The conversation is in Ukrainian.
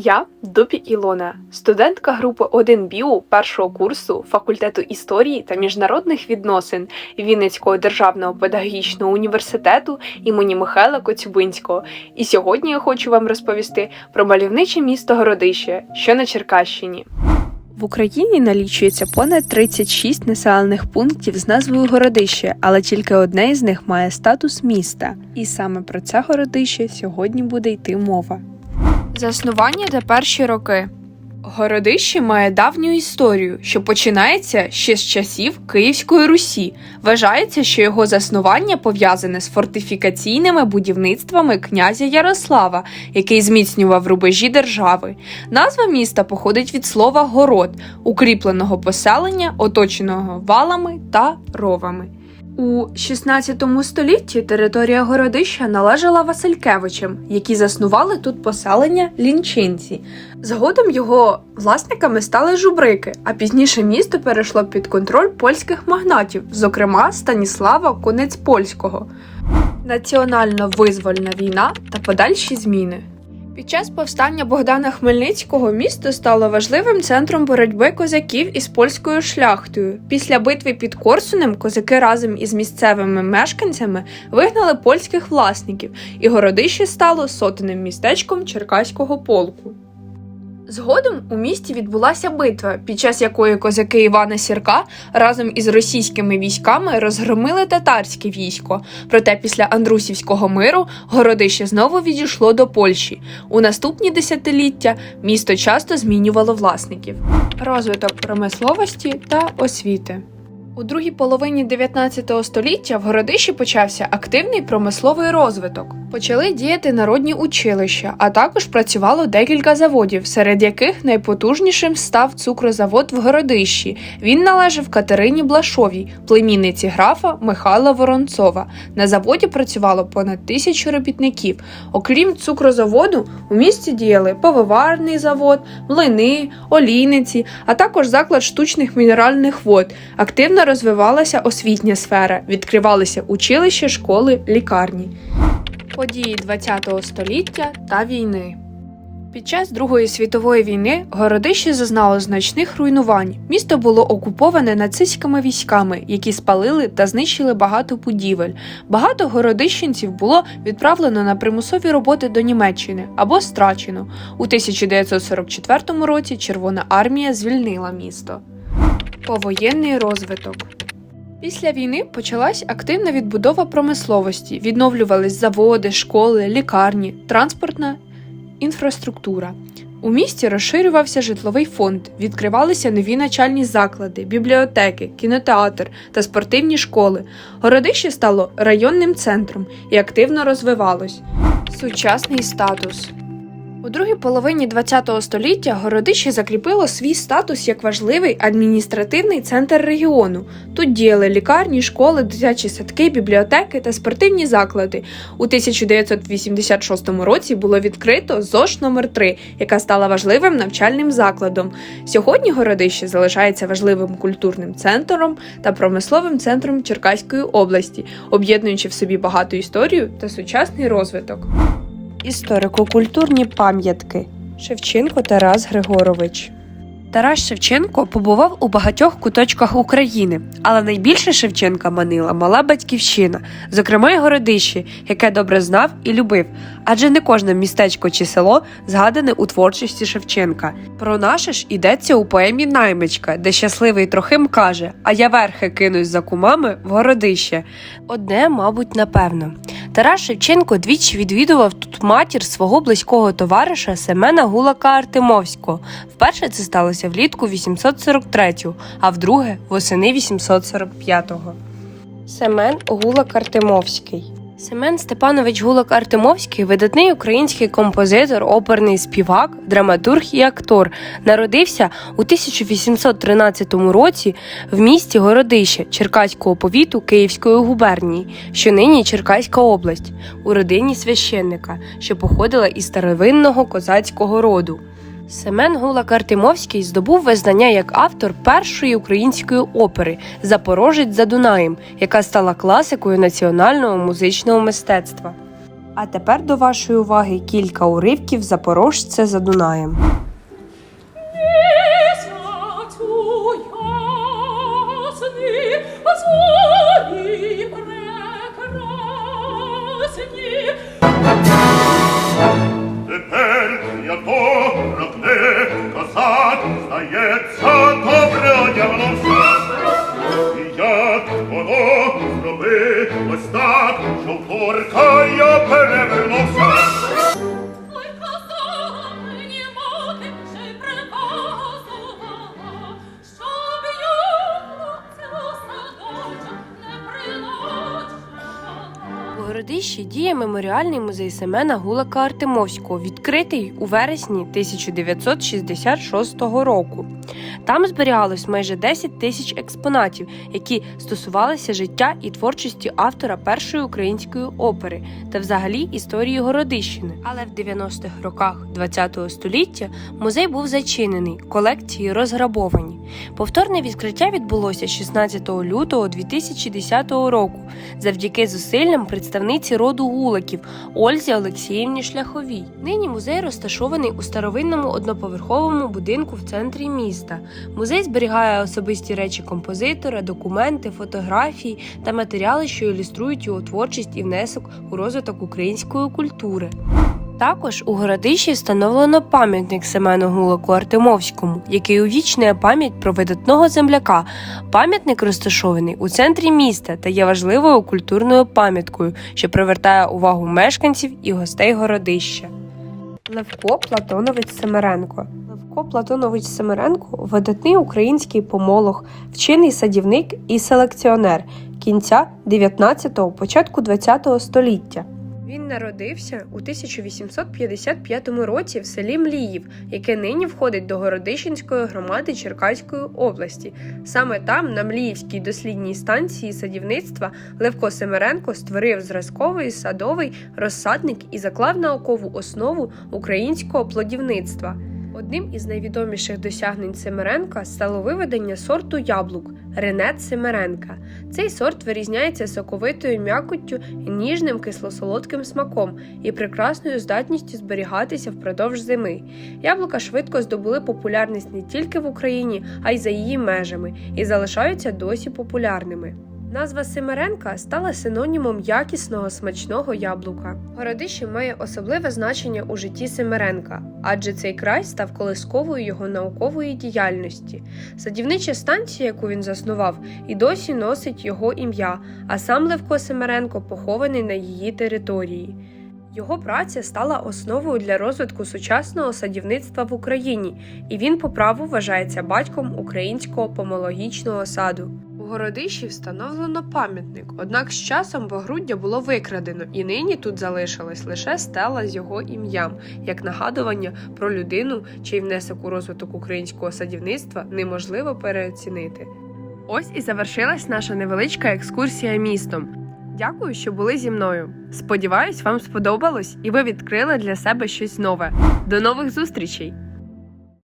Я Дубі Ілона, студентка групи 1 БІУ першого курсу факультету історії та міжнародних відносин Вінницького державного педагогічного університету імені Михайла Коцюбинського. І сьогодні я хочу вам розповісти про мальовниче місто Городище, що на Черкащині. В Україні налічується понад 36 населених пунктів з назвою Городище, але тільки одне із них має статус міста. І саме про це городище сьогодні буде йти мова. Заснування та перші роки. Городище має давню історію, що починається ще з часів Київської Русі. Вважається, що його заснування пов'язане з фортифікаційними будівництвами князя Ярослава, який зміцнював рубежі держави. Назва міста походить від слова город, укріпленого поселення, оточеного валами та ровами. У 16 столітті територія городища належала Василькевичам, які заснували тут поселення лінчинці. Згодом його власниками стали жубрики, а пізніше місто перейшло під контроль польських магнатів, зокрема Станіслава Конець-Польського. Національно-визвольна війна та подальші зміни. Під час повстання Богдана Хмельницького місто стало важливим центром боротьби козаків із польською шляхтою. Після битви під Корсунем козаки разом із місцевими мешканцями вигнали польських власників, і городище стало сотеним містечком Черкаського полку. Згодом у місті відбулася битва, під час якої козаки Івана Сірка разом із російськими військами розгромили татарське військо. Проте після Андрусівського миру городище знову відійшло до Польщі. У наступні десятиліття місто часто змінювало власників. Розвиток промисловості та освіти. У другій половині 19 століття в городищі почався активний промисловий розвиток. Почали діяти народні училища, а також працювало декілька заводів, серед яких найпотужнішим став цукрозавод в городищі. Він належав Катерині Блашовій, племінниці графа Михайла Воронцова. На заводі працювало понад тисячу робітників. Окрім цукрозаводу, у місті діяли повиварний завод, млини, олійниці, а також заклад штучних мінеральних вод. Активно розвивалася освітня сфера, відкривалися училища, школи, лікарні. Події ХХ століття та війни. Під час Другої світової війни городище зазнало значних руйнувань. Місто було окуповане нацистськими військами, які спалили та знищили багато будівель. Багато городищенців було відправлено на примусові роботи до Німеччини або страчено. У 1944 році Червона армія звільнила місто. Повоєнний розвиток. Після війни почалась активна відбудова промисловості, відновлювались заводи, школи, лікарні, транспортна інфраструктура. У місті розширювався житловий фонд, відкривалися нові начальні заклади, бібліотеки, кінотеатр та спортивні школи. Городище стало районним центром і активно розвивалось. Сучасний статус. У другій половині ХХ століття городище закріпило свій статус як важливий адміністративний центр регіону. Тут діяли лікарні, школи, дитячі садки, бібліотеки та спортивні заклади. У 1986 році було відкрито ЗОШ номер 3 яка стала важливим навчальним закладом. Сьогодні городище залишається важливим культурним центром та промисловим центром Черкаської області, об'єднуючи в собі багату історію та сучасний розвиток. Історико-культурні пам'ятки Шевченко Тарас Григорович. Тарас Шевченко побував у багатьох куточках України, але найбільше Шевченка манила мала батьківщина, зокрема й городище, яке добре знав і любив, адже не кожне містечко чи село згадане у творчості Шевченка. Про наше ж йдеться у поемі Наймичка, де щасливий Трохим каже: А я верхи кинусь за кумами в городище. Одне, мабуть, напевно. Тарас Шевченко двічі відвідував тут матір свого близького товариша Семена Гулака Артемовського. Вперше це сталося влітку 843-го, а вдруге восени 845-го. Семен Гулак Артемовський Семен Степанович Гулак Артемовський видатний український композитор, оперний співак, драматург і актор. Народився у 1813 році в місті Городище Черкаського повіту Київської губернії, що нині Черкаська область, у родині священника, що походила із старовинного козацького роду. Семен Гулак Артемовський здобув визнання як автор першої української опери Запорожець за Дунаєм, яка стала класикою національного музичного мистецтва. А тепер до вашої уваги кілька уривків Запорожця за Дунаєм. Тепер то прагне козак, здається, добре одягнувся. І як воно зробилось так, що горка, я перевернувся. У діє меморіальний музей Семена Гулака Артемовського, відкритий у вересні 1966 року. Там зберігалось майже 10 тисяч експонатів, які стосувалися життя і творчості автора першої української опери та взагалі історії Городищини. Але в 90-х роках ХХ століття музей був зачинений, колекції розграбовані. Повторне відкриття відбулося 16 лютого 2010 року завдяки зусиллям представниці роду гулаків Ользі Олексіївні Шляховій. Нині музей розташований у старовинному одноповерховому будинку в центрі міста. Музей зберігає особисті речі композитора, документи, фотографії та матеріали, що ілюструють його творчість і внесок у розвиток української культури. Також у Городищі встановлено пам'ятник Семену Гулаку Артемовському, який увічнює пам'ять про видатного земляка. Пам'ятник розташований у центрі міста та є важливою культурною пам'яткою, що привертає увагу мешканців і гостей Городища. Левко Платонович Семеренко. Левко Платонович Семеренко видатний український помолог, вчений садівник і селекціонер кінця 19-го, початку 20-го століття. Він народився у 1855 році в селі Мліїв, яке нині входить до Городищенської громади Черкаської області. Саме там, на Мліївській дослідній станції садівництва, Левко Семеренко створив зразковий садовий розсадник і заклав наукову основу українського плодівництва. Одним із найвідоміших досягнень Семеренка стало виведення сорту яблук Ренет Семеренка. Цей сорт вирізняється соковитою м'якоттю і ніжним кисло-солодким смаком і прекрасною здатністю зберігатися впродовж зими. Яблука швидко здобули популярність не тільки в Україні, а й за її межами, і залишаються досі популярними. Назва Семеренка стала синонімом якісного смачного яблука. Городище має особливе значення у житті Семеренка, адже цей край став колисковою його наукової діяльності. Садівнича станція, яку він заснував, і досі носить його ім'я, а сам Левко Семеренко похований на її території. Його праця стала основою для розвитку сучасного садівництва в Україні, і він по праву вважається батьком українського помологічного саду. Городищі встановлено пам'ятник, однак з часом Богруддя було викрадено, і нині тут залишилась лише стела з його ім'ям, як нагадування про людину, чий внесок у розвиток українського садівництва неможливо переоцінити. Ось і завершилась наша невеличка екскурсія містом. Дякую, що були зі мною. Сподіваюсь, вам сподобалось і ви відкрили для себе щось нове. До нових зустрічей!